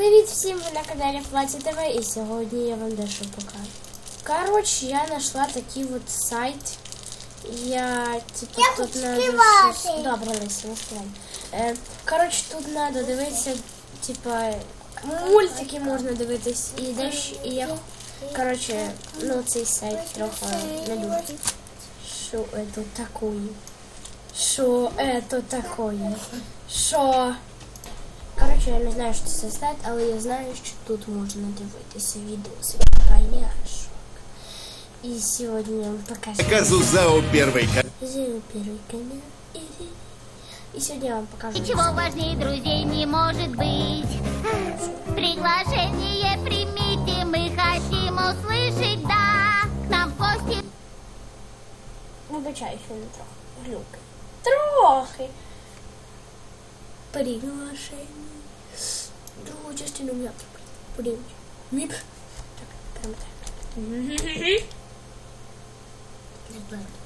Привіт всім! Ви на каналі Платі ТВ і сьогодні я вам дещо покажу. Коротше, я знайшла такий от сайт. Я типу Я тут надо щось- Добре, Леся, не співай. Е, коротше, тут треба дивитися, типа, мультики можна дивитись і дещо. І я, коротше, ну цей сайт трохи не дуже. Що это такое? Що это такое? Що? Коротше, я не знаю, що це за сайт, але я знаю, що тут можна дивитися відоси. Поняшок. І сьогодні я вам покажу. Казузао первый ка- Зею первый канал. И, и сегодня я вам покажу. Ничего важнее друзей не может быть. Приглашение примите, мы хотим услышать «да». К нам в гости Вибачаю, що не трохи. Глюкає. Трохи. Приглашення. Другу частину м'я. Подивимось. Міп. Так, прямо так.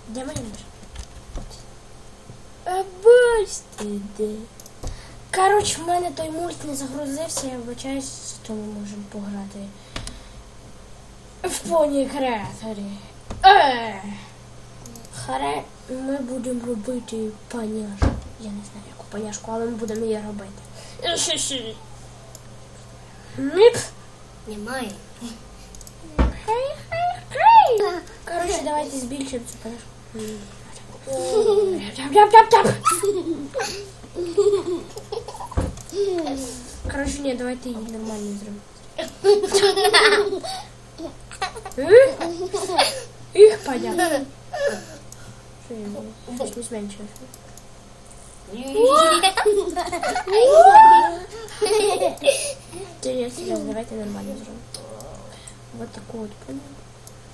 Де миш? А бачите де. Коротше, в мене той мульт не загрузився, я вибачаюсь, ми можемо пограти в поні креаторі. Е. Харе, ми будемо робити паняшку. Я не знаю, яку паняшку, але ми будемо її робити. Ші-ші. Міп. Немає. Хей, хей, хей. Коротше, давайте збільшимо цю паняшку. Тяп-тяп-тяп-тяп. Коротше, ні, давайте її нормально зробимо. Е? Їх понятно. Що я роблю? Щось не зменшилося. давайте нормально зробимо. Вот таку от понял.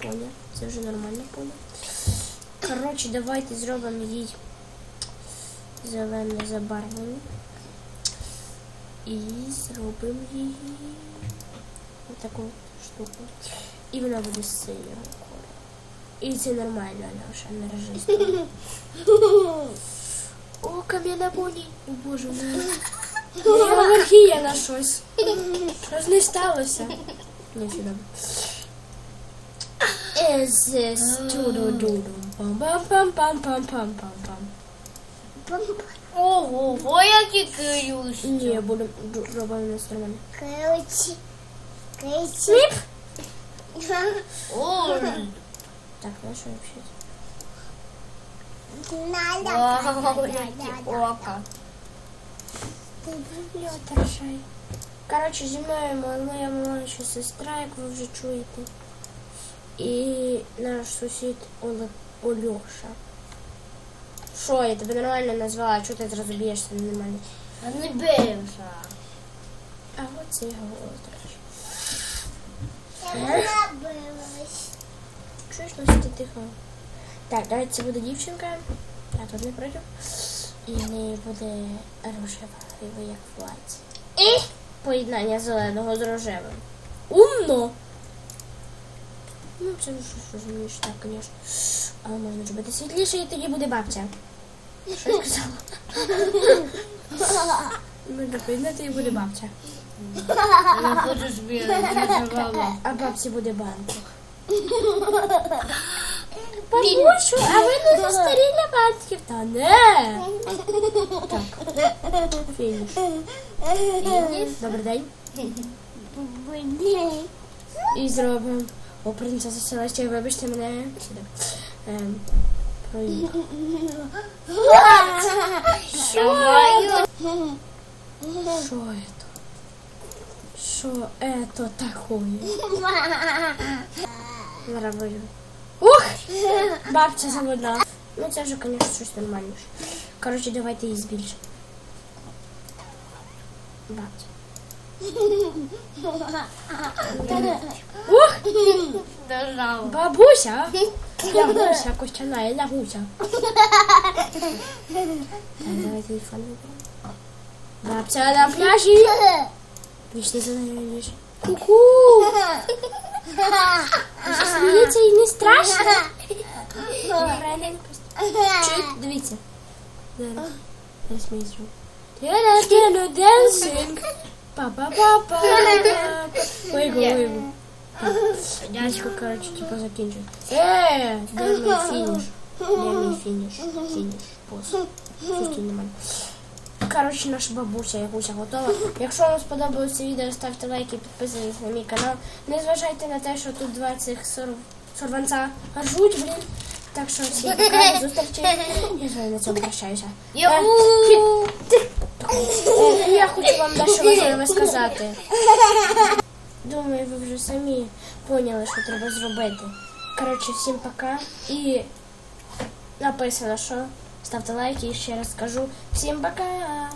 Понял. Це вже нормально понял. Коротше, давайте зробимо їй зелене забарвлення. І зробимо її таку штуку. І вона буде з синього кольору. І це нормально, Алеша, не режисер. О, кам'яна поні. О, боже мій. Я алергія на щось. Щось не сталося. Не сюди. Is this ту-ду-ду-ду. Пам-пам-пам-пам-пам-пам-пам. Ого, які каюсь. Ні, будемо робимо інструмент. Короче, короче. Сліп! Ой, Так, ну що вообще? Надо. вау, які ока. Льотаршай. Коротше, зі мною моя молодша сестра, як ви вже чуєте. І наш сусід Оле... Ольоша. Що, я тебе нормально назвала, чого ти зразу б'єшся нормально? А не бивша. А от це його Олеtarшай. Я забилась. Чуєш, ну ти тихо. Так, давайте це буде дівчинка. Я тут не пройду. І в неї буде рожева як платі. І поєднання зеленого з рожевим. Умно! Ну, це ну що ж розумієш, так, звісно. Але можна зробити світліше і тоді буде бабця. Що я сказала? Можна поєднати і буде бабця. Не хочеш вірити, А бабці буде банк. Бабусю, а ви не застаріли банків? Та не. Так. Фініш. Добрий день. Блин. І зробимо. О, принцеса Селестія, вибачте мене. Ем, проїхав. Що это? Що это такое? Вийду. Ух! Бабця заводна. Ну це вже, звісно, щось нормальніше. Коротше, давайте її збільшимо. Бабця. Ух! Держава. Бабуся! Я гуся, костяна, я гуся. Так, давайте її фон виберемо. Бабця на пляжі! Вічно за нею ніж. Ку-ку! Ви що сміється і не страшно? Грає не просто. Чуєте? Дивіться. Зараз. Зараз ми її Зробимо. Тяна-тяна dancing. Па-па-па-па. Ойгу, ойгу. Дядько, коротше, типу закінчив. Е, де мій фініш? Де мій фініш? Фініш. Пост. Коротше, наша бабуся якусь готова. Якщо вам сподобалось відео, ставте лайки, підписуйтесь на мій канал. Не зважайте на те, що тут два цих сор- сорванця ржуть, блін. Так що всім пока, до зустрічі. Я з вами на цьому прощаюся. Е, Я хочу вам дещо важливе сказати. Думаю, ви вже самі поняли, що треба зробити. Коротше, всім пока. І написано, що ставте лайки і ще раз скажу всім пока.